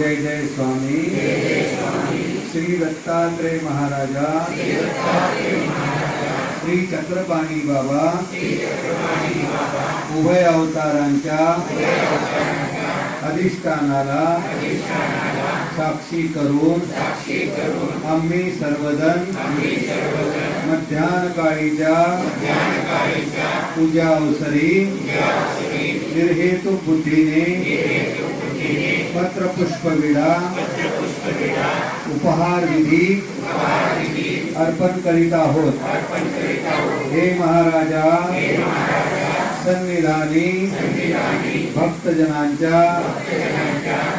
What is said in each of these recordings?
जय जय स्वामी। श्री दत्तात्रय महाराजा। श्री चक्रपाणी बाबा। उभय अवतारांच्या अधिष्ठानाला साक्षी करून आम्ही सर्वजण मध्यान काळीच्या पूजा अवसरी निर्हेतू बुद्धीने पत्र पुष्पविडा उपहार विधी अर्पण करीत आहोत हे महाराजा संविधानी भक्तजनांच्या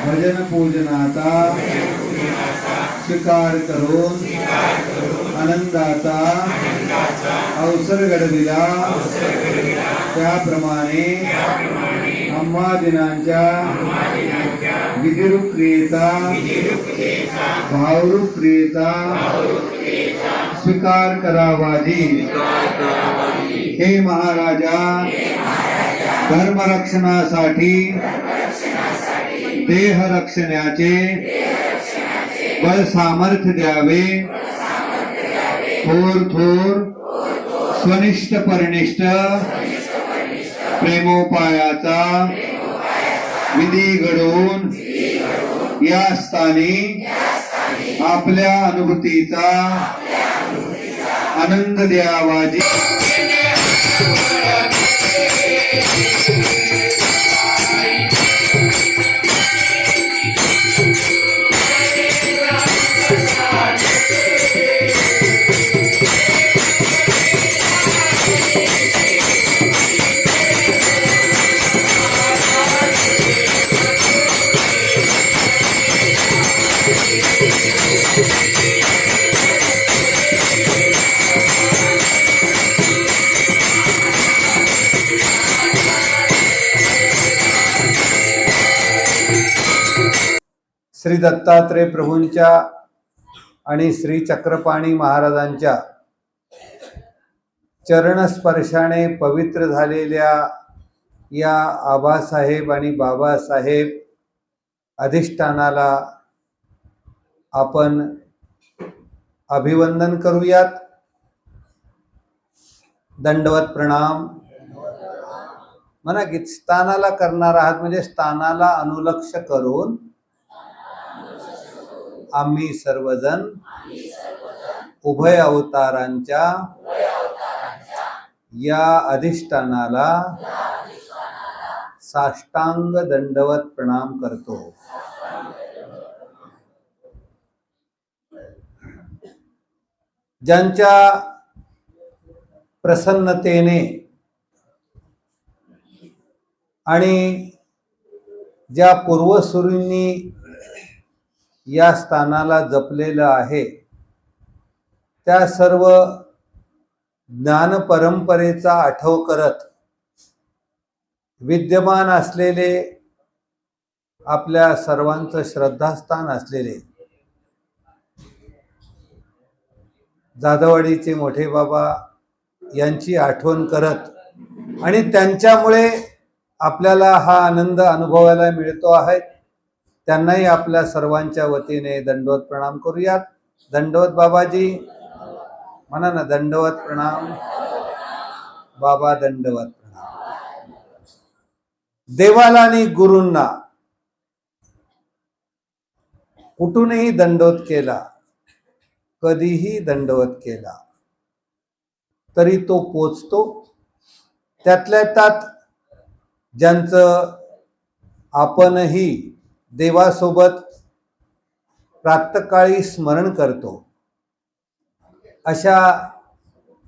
भजन पूजनाचा स्वीकार करून आनंदाचा अवसर घडविला त्याप्रमाणे अम्मा विधिरूप क्रियेचा भावरूप क्रियेचा स्वीकार करावादी हे महाराजा धर्मरक्षणासाठी देह रक्षणाचे बल सामर्थ्य द्यावे. थोर थोर स्वनिष्ठ परनिष्ठ प्रेमोपायाचा विधी घडवून या स्थानी आपल्या अनुभूतीचा आनंद द्यावाजी श्री दत्तात्रय प्रभूंच्या आणि श्री चक्रपाणी महाराजांच्या चरणस्पर्शाने पवित्र झालेल्या या आबासाहेब आणि बाबासाहेब अधिष्ठानाला आपण अभिवंदन करूयात. दंडवत प्रणाम. म्हणा की स्थानाला करणार आहात म्हणजे स्थानाला अनुलक्ष करून आम्ही सर्वजण उभय अवतारांच्या या अधिष्ठानाला साष्टांग दंडवत प्रणाम करतो. ज्यांच्या प्रसन्नतेने आणि ज्या पूर्वसुरींनी या स्थानाला जपलेलं आहे. त्या सर्व ज्ञान परंपरेचा आठव करत विद्यमान असलेले आपल्या सर्वांचं श्रद्धास्थान असलेले जाधववाडीचे मोठे बाबा यांची आठवण करत आणि त्यांच्यामुळे आपल्याला हा आनंद अनुभवायला मिळतो आहे. त्यांनाही आपल्या सर्वांच्या वतीने दंडवत प्रणाम करूयात. दंडवत बाबाजी म्हणा ना दंडवत प्रणाम. बाबा दंडवत प्रणाम. देवाला आणि गुरूंना कुठूनही दंडवत केला कधीही दंडवत केला तरी तो पोचतो. त्यातल्या त्यात ज्यांचं आपणही देवासोबत प्रातकाळी स्मरण करतो. अशा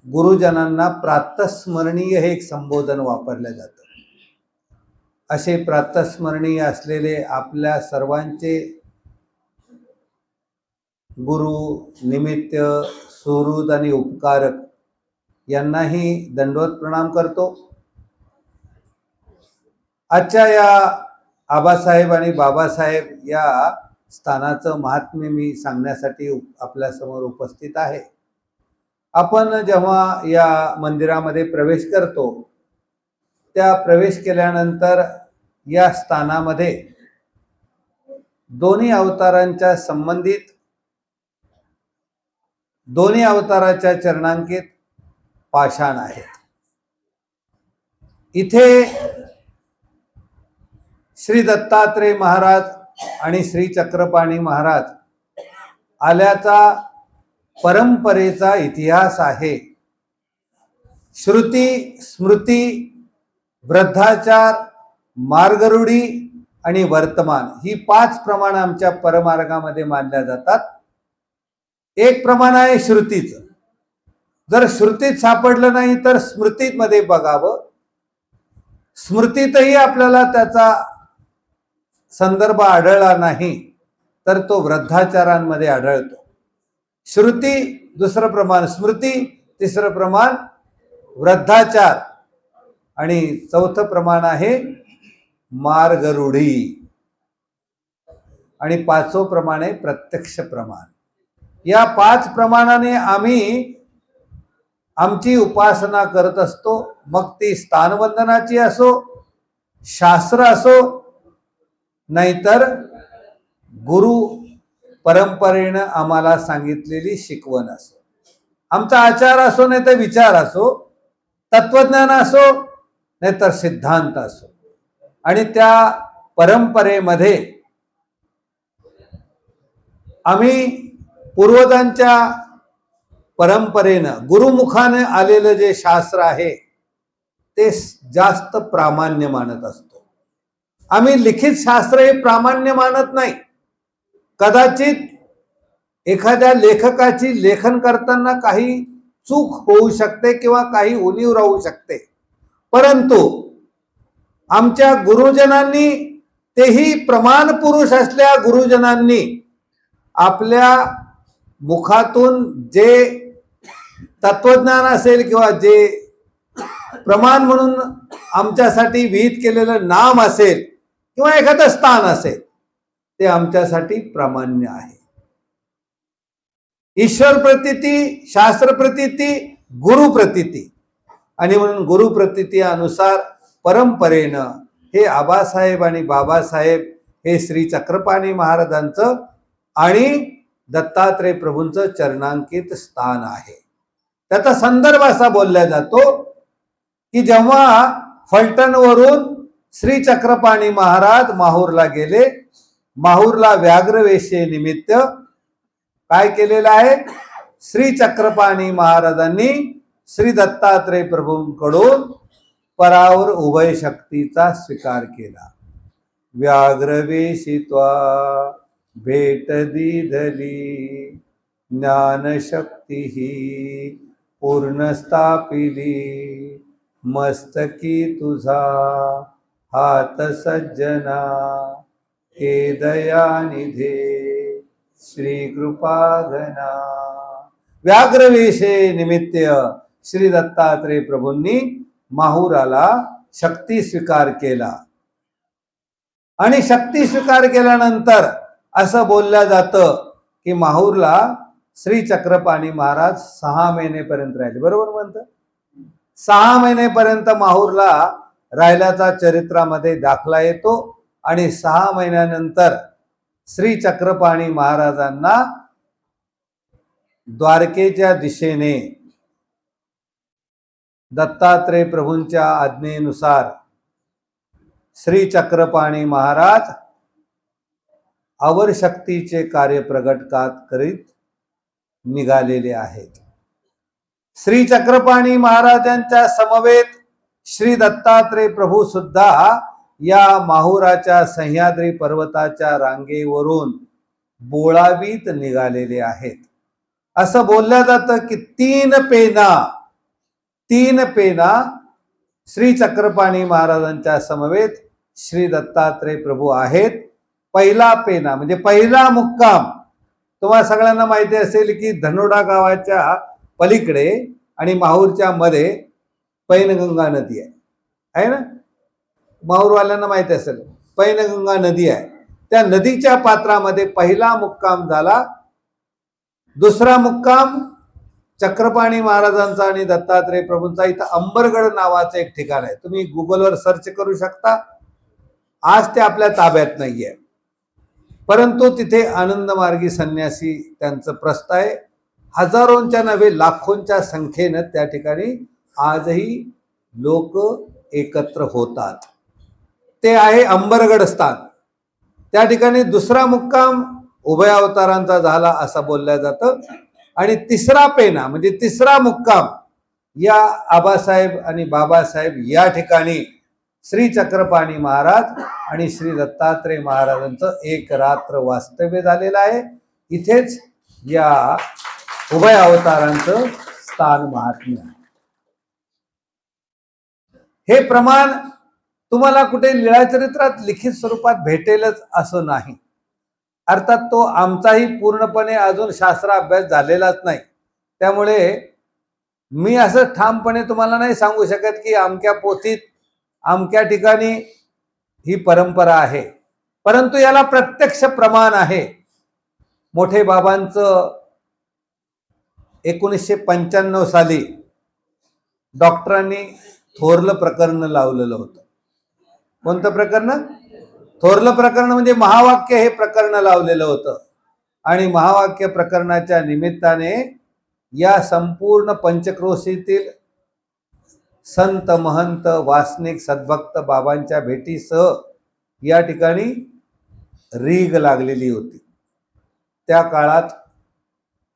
गुरुजनांना प्रातस्मरणीय हे एक संबोधन वापरलं जातं. असे प्रातस्मरणीय असलेले आपल्या सर्वांचे गुरु निमित्त सुहृद आणि उपकारक यांनाही दंडवत प्रणाम करतो. आजच्या या आबासाहेब आणि बाबासाहेब या स्थानाचं महात्म्य मी सांगण्यासाठी आपल्यासमोर उपस्थित आहे. आपण जेव्हा या मंदिरामध्ये प्रवेश करतो त्या प्रवेश केल्यानंतर या स्थानामध्ये दोन्ही अवतारांच्या संबंधित दोन्ही अवताराच्या चरणांकित पाषाण आहेत. इथे श्री दत्तात्रय महाराज आणि श्री चक्रपाणी महाराज आल्याचा परंपरेचा इतिहास आहे. श्रुती स्मृती वृद्धाचार मार्गरुढी आणि वर्तमान ही पाच प्रमाण आमच्या परमार्गामध्ये मानल्या जातात. एक प्रमाण आहे श्रुतीचं. जर श्रुतीत सापडलं नाही तर स्मृतीमध्ये बघावं. स्मृतीतही आपल्याला त्याचा संदर्भ आढळला नाही तर तो वृद्धाचारांमध्ये आढळतो. श्रुती दुसरं प्रमाण स्मृती तिसरं प्रमाण वृद्धाचार. आणि चौथं प्रमाण आहे मार्गरूढी. आणि पाचवं प्रमाण आहे प्रत्यक्ष प्रमाण. या पाच प्रमाणाने आम्ही आमची उपासना करत असतो मग ती स्थानवंदनाची असो शास्त्र असो नाहीतर गुरु परंपरेनं आम्हाला सांगितलेली शिकवण असो. आमचा आचार असो नाही तर विचार असो तत्वज्ञान असो नाहीतर सिद्धांत असो. आणि त्या परंपरेमध्ये आम्ही पूर्वजांच्या परंपरेनं गुरुमुखाने आलेलं जे शास्त्र आहे ते जास्त प्रामाण्य मानत असतो. आम्ही लिखित शास्त्र हे प्रामाण्य मानत नाही. कदाचित एखाद्या लेखकाची लेखन करताना काही चूक होऊ शकते किंवा काही उणीव राहू शकते. परंतु आमच्या गुरुजनांनी तेही प्रमाण पुरुष असल्या गुरुजनांनी आपल्या मुखातून जे तत्वज्ञान असेल किंवा जे प्रमाण म्हणून आमच्यासाठी विहित केलेलं नाम असेल किंवा एखादं स्थान असेल ते आमच्यासाठी प्रामाण्य आहे. ईश्वर प्रतिती शास्त्र प्रतिती गुरु प्रतिती. आणि म्हणून गुरु प्रतिती अनुसार परंपरेनं हे आबासाहेब आणि बाबासाहेब हे श्री चक्रपाणी महाराजांचं आणि दत्तात्रय प्रभूंचं चरणांकित स्थान आहे. त्याचा संदर्भ असा बोलला जातो की जेव्हा फलटणवरून श्री चक्रपाणी महाराज माहूरला गेले. माहूरला व्याघ्रवेशे निमित्त काय केलेलं आहे? श्री चक्रपाणी महाराजांनी श्री दत्तात्रय प्रभूंकडून परावर उभय शक्तीचा स्वीकार केला. व्याघ्रवेशित्वा भेट दिधली. ज्ञानशक्ती पूर्ण स्थापिली मस्तकी तुझा हात सज्जना हे दयानिधे श्री कृपाघना। व्याघ्रवेशे निमित्त श्री दत्तात्रय प्रभूंनी माहुराला शक्ती स्वीकार केला. आणि शक्ती स्वीकार केल्यानंतर असं बोलल्या जातं की माहूरला श्री चक्रपाणी महाराज सहा महिनेपर्यंत राहिले. बरोबर म्हणतं? सहा महिनेपर्यंत माहूरला राहिल्याचा चरित्रामध्ये दाखला येतो आणि सहा महिन्यानंतर श्री चक्रपाणी महाराजांना द्वारकेच्या दिशेने दत्तात्रय प्रभूंच्या आज्ञेनुसार श्री चक्रपाणी महाराज अवरशक्तीचे कार्य प्रगटकात करीत निघालेले आहेत. श्री चक्रपाणी महाराजांच्या समवेत श्री दत्तात्रय प्रभू सुद्धा या माहुराच्या सह्याद्री पर्वताच्या रांगेवरून बोळावीत निघालेले आहेत. असं बोलल्या जातं की तीन पेना तीन पेना श्री चक्रपाणी महाराजांच्या समवेत श्री दत्तात्रय प्रभू आहेत. पहिला पेना म्हणजे पहिला मुक्काम. तुम्हाला सगळ्यांना माहिती असेल की धनोडा गावाच्या पलीकडे आणि माहूरच्या मध्ये पैनगंगा नदी आहे. आहे ना? माहूरवाल्यांना माहिती असेल. पैनगंगा नदी आहे. त्या नदीच्या पात्रामध्ये पहिला मुक्काम झाला. दुसरा मुक्काम चक्रपाणी महाराजांचा आणि दत्तात्रय प्रभूंचा. इथं अंबरगड नावाचं एक ठिकाण आहे. तुम्ही गुगलवर सर्च करू शकता. आज ते आपल्या ताब्यात नाहीये. परंतु तिथे आनंद मार्गी संन्यासी त्यांचं प्रस्त आहे. हजारोंच्या नव्हे लाखोंच्या संख्येनं त्या ठिकाणी आजही लोक एकत्र होतात. ते आहे अंबरगड स्थान. त्या ठिकाणी दुसरा मुक्काम उभय अवतारांचा झाला असं बोलल्या जातं. आणि तिसरा पेना म्हणजे तिसरा मुक्काम या आबासाहेब आणि बाबासाहेब या ठिकाणी श्री चक्रपाणी महाराज आणि श्री दत्तात्रय महाराजांचं एक रात्र वास्तव्य झालेलं आहे. इथेच या उभय अवतारांचं स्थान महात्म्य आहे. हे प्रमाण तुम्हाला कुठे लीळाचरित्रात लिखित स्वरूपात भेटेलच असं नाही. अर्थात तो आमचाही पूर्णपणे अजून शास्त्र अभ्यास झालेलाच नाही. त्यामुळे मी असं ठामपणे तुम्हाला नाही सांगू शकत की अमक्या पोथीत अमक्या ठिकाणी ही परंपरा आहे. परंतु याला प्रत्यक्ष प्रमाण आहे. मोठे बाबांचं एकोणीसशे पंच्याण्णव साली डॉक्टरांनी थोरलं प्रकरण लावलेलं होतं. कोणतं प्रकरण? थोरलं प्रकरण म्हणजे महावाक्य हे प्रकरण लावलेलं होतं. आणि महावाक्य प्रकरणाच्या निमित्ताने या संपूर्ण पंचक्रोशीतील संत महंत वासनिक सद्भक्त बाबांच्या भेटीसह या ठिकाणी रीग लागलेली होती. त्या काळात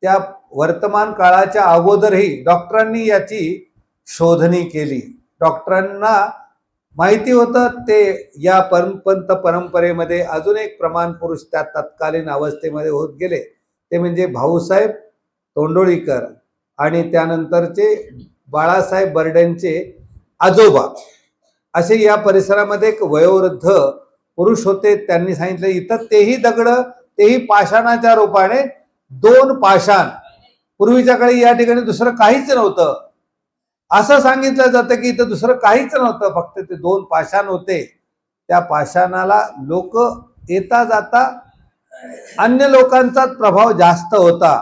त्या वर्तमान काळाच्या अगोदरही डॉक्टरांनी याची शोधणी केली. डॉक्टरांना माहिती होतं ते या परमपंत परंपरेमध्ये अजून एक प्रमाण पुरुष त्या तत्कालीन अवस्थेमध्ये होत गेले. ते म्हणजे भाऊसाहेब तोंडोळीकर आणि त्यानंतरचे बाळासाहेब बर्डेंचे आजोबा. असे या परिसरामध्ये एक वयोवृद्ध पुरुष होते त्यांनी सांगितलं इथं तेही दगड तेही पाषाणाच्या रूपाने दोन पाषाण. पूर्वीच्या काळी या ठिकाणी दुसरं काहीच नव्हतं. असं सांगितलं जातं की इथं दुसरं काहीच नव्हतं फक्त ते दोन पाषाण होते. त्या पाषाणाला लोक येता जाता अन्य लोकांचाच प्रभाव जास्त होता.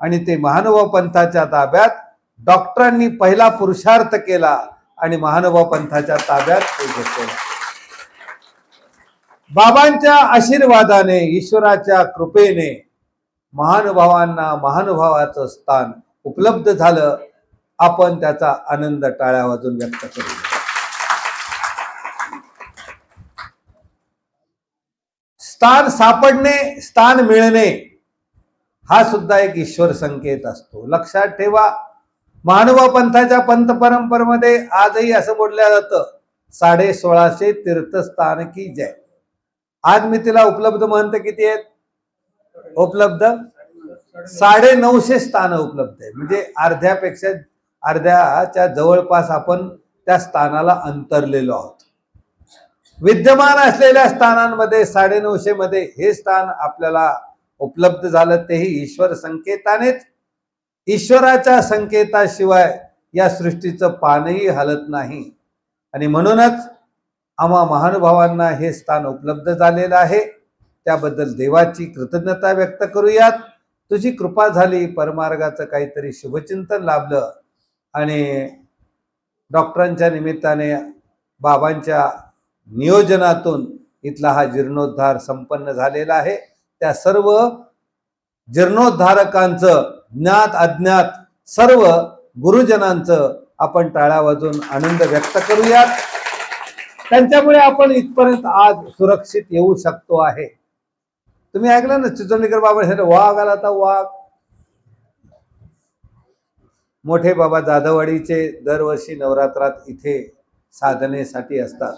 आणि ते महानुभाव पंथाच्या ताब्यात डॉक्टरांनी पहिला पुरुषार्थ केला आणि महानुभाव पंथाच्या ताब्यात ते घेतलेला बाबांच्या आशीर्वादाने ईश्वराच्या कृपेने महानुभावांना महानुभावाचं स्थान उपलब्ध झालं. आपण त्याचा आनंद टाळ्या वाजून व्यक्त करू. स्थान सापडणे स्थान मिळणे हा सुद्धा एक ईश्वर संकेत असतो. लक्षात ठेवा मानवा पंथाच्या पंत परंपरेमध्ये आजही असं बोलल्या जातं साडे सोळाशे तीर्थस्थान की जय. आज मी तिला उपलब्ध महंत किती आहेत? उपलब्ध? साडे नऊशे स्थान उपलब्ध आहे म्हणजे अर्ध्यापेक्षा अर्ध्याच्या जवळपास आपण त्या स्थानाला अंतरलेलो आहोत. विद्यमान असलेल्या स्थानांमध्ये साडे नऊशे मध्ये हे स्थान आपल्याला उपलब्ध झालं तेही ईश्वर संकेतानेच. ईश्वराच्या संकेताशिवाय या सृष्टीचं पानही हलत नाही. आणि म्हणूनच आम्हा महानुभावांना हे स्थान उपलब्ध झालेलं आहे. त्याबद्दल देवाची कृतज्ञता व्यक्त करूयात. तुझी कृपा झाली परमार्गाचं काहीतरी शुभचिंतन लाभलं आणि डॉक्टरांच्या निमित्ताने बाबांच्या नियोजनातून इथला हा जीर्णोद्धार संपन्न झालेला आहे. त्या सर्व जीर्णोद्धारकांचं ज्ञात अज्ञात सर्व गुरुजनांचं आपण टाळ्या वाजून आनंद व्यक्त करूयात. त्यांच्यामुळे आपण इथपर्यंत आज सुरक्षित येऊ शकतो आहे. तुम्ही ऐकलं ना चिचोलीकर बाबा हे वाघ आला तर वाघ. मोठे बाबा जाधववाडीचे दरवर्षी नवरात्रात इथे साधनेसाठी असतात.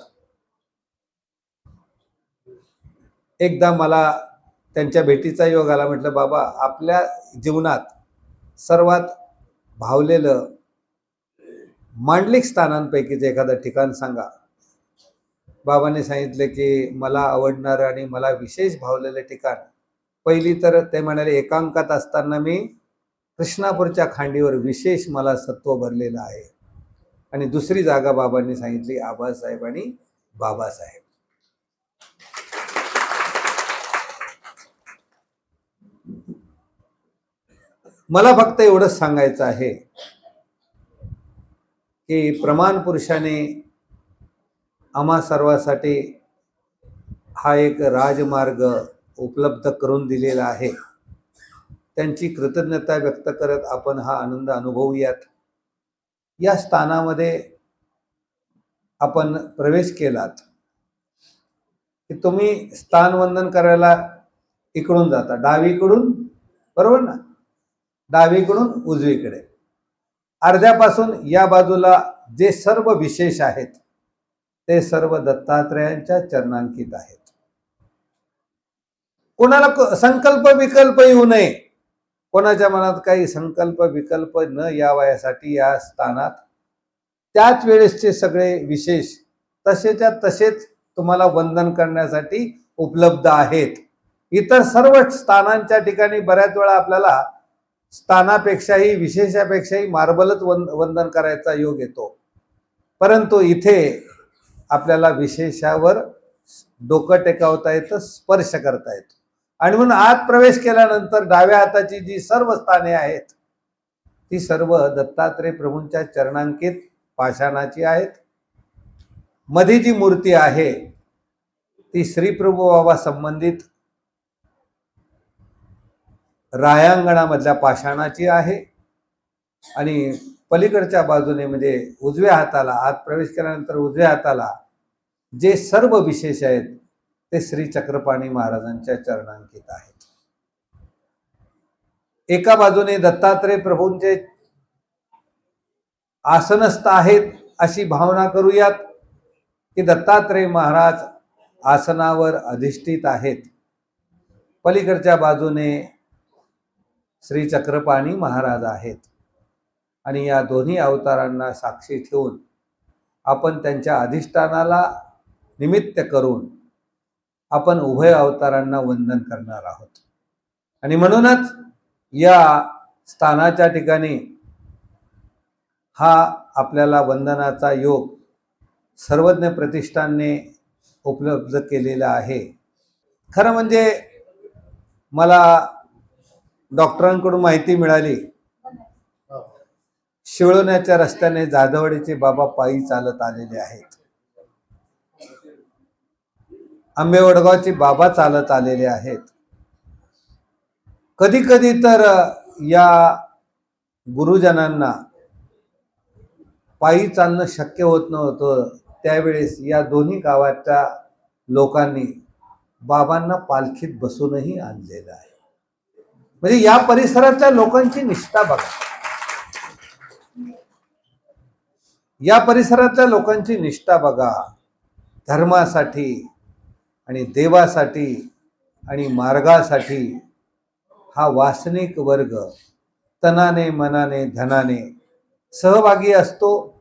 एकदा मला त्यांच्या भेटीचा योग आला म्हटलं बाबा आपल्या जीवनात सर्वात भावलेलं मांडलिक स्थानांपैकीचं एखादं ठिकाण सांगा. बाबांनी सांगितलं की मला आवडणारं आणि मला विशेष भावलेलं ठिकाण. पहिली तर ते म्हणाले एकांकात असताना मी कृष्णापूरच्या खांडीवर विशेष मला सत्व भरलेलं आहे. आणि दुसरी जागा बाबांनी सांगितली आबासाहेब आणि बाबासाहेब. मला फक्त एवढंच सांगायचं आहे की प्रमाण पुरुषाने आम्हा सर्वासाठी हा एक राजमार्ग उपलब्ध करून दिलेला आहे. त्यांची कृतज्ञता व्यक्त करत आपण हा आनंद अनुभवूयात. या स्थानामध्ये आपण प्रवेश केलात. की तुम्ही स्थानवंदन करायला इकडून जाता. डावीकडून बरोबर ना? डावीकडून उजवीकडे. अर्ध्यापासून या बाजूला जे सर्व विशेष आहेत ते सर्व दत्तात्रयांच्या चरणांकित आहेत. कोणाला संकल्प विकल्प येऊ नये. कोणाच्या मनात काही संकल्प विकल्प न यावा यासाठी या स्थानात? त्याच वेळेसचे सगळे विशेष तसेच्या तसेच तुम्हाला वंदन करण्यासाठी उपलब्ध आहेत. इतर सर्व स्थानांच्या ठिकाणी बऱ्याच वेळा आपल्याला स्थानापेक्षाही विशेषापेक्षाही मार्बलच वन वंदन करायचा योग येतो. परंतु इथे आपल्याला विशेषावर डोकं टेकावता येतं स्पर्श करता येतो. आणि म्हणून आत प्रवेश केल्यानंतर डाव्या हाताची जी सर्व स्थाने आहेत ती सर्व दत्तात्रय प्रभूंच्या चरणांकित पाषाणाची आहेत. मध्ये जी मूर्ती आहे ती श्रीप्रभू बाबा संबंधित रायांगणामधल्या पाषाणाची आहे. आणि पलीकडच्या बाजूने म्हणजे उजव्या हाताला आत प्रवेश केल्यानंतर उजव्या हाताला जे सर्व विशेष आहेत ते श्री चक्रपाणी महाराजांच्या चरणांकित आहेत. एका बाजूने दत्तात्रय प्रभूंचे आसनस्थ आहेत अशी भावना करूयात की दत्तात्रय महाराज आसनावर अधिष्ठित आहेत. पलीकडच्या बाजूने श्री चक्रपाणी महाराज आहेत. आणि या दोन्ही अवतारांना साक्षी ठेवून आपण त्यांच्या अधिष्ठानाला निमित्त करून आपण उभय अवतारांना वंदन करणार आहोत. आणि म्हणूनच या स्थानाच्या ठिकाणी हा आपल्याला वंदनाचा योग सर्वज्ञ प्रतिष्ठानने उपलब्ध केलेला आहे. खरं म्हणजे मला डॉक्टरांकडून माहिती मिळाली. शिवळण्याच्या रस्त्याने जाधवडीचे बाबा पायी चालत आलेले आहेत. आंबेवडगावचे बाबा चालत आलेले आहेत. कधी कधी तर या गुरुजनांना पायी चालणं शक्य होत नव्हतं. त्यावेळेस या दोन्ही गावाच्या लोकांनी बाबांना पालखीत बसूनही आणलेलं आहे. म्हणजे या परिसरातल्या लोकांची निष्ठा बघा. या परिसरातल्या लोकांची निष्ठा बघा. धर्मासाठी आणि देवासाठी आणि मार्गासाठी हा वासनिक वर्ग तनाने मनाने धनाने सहभागी असतो.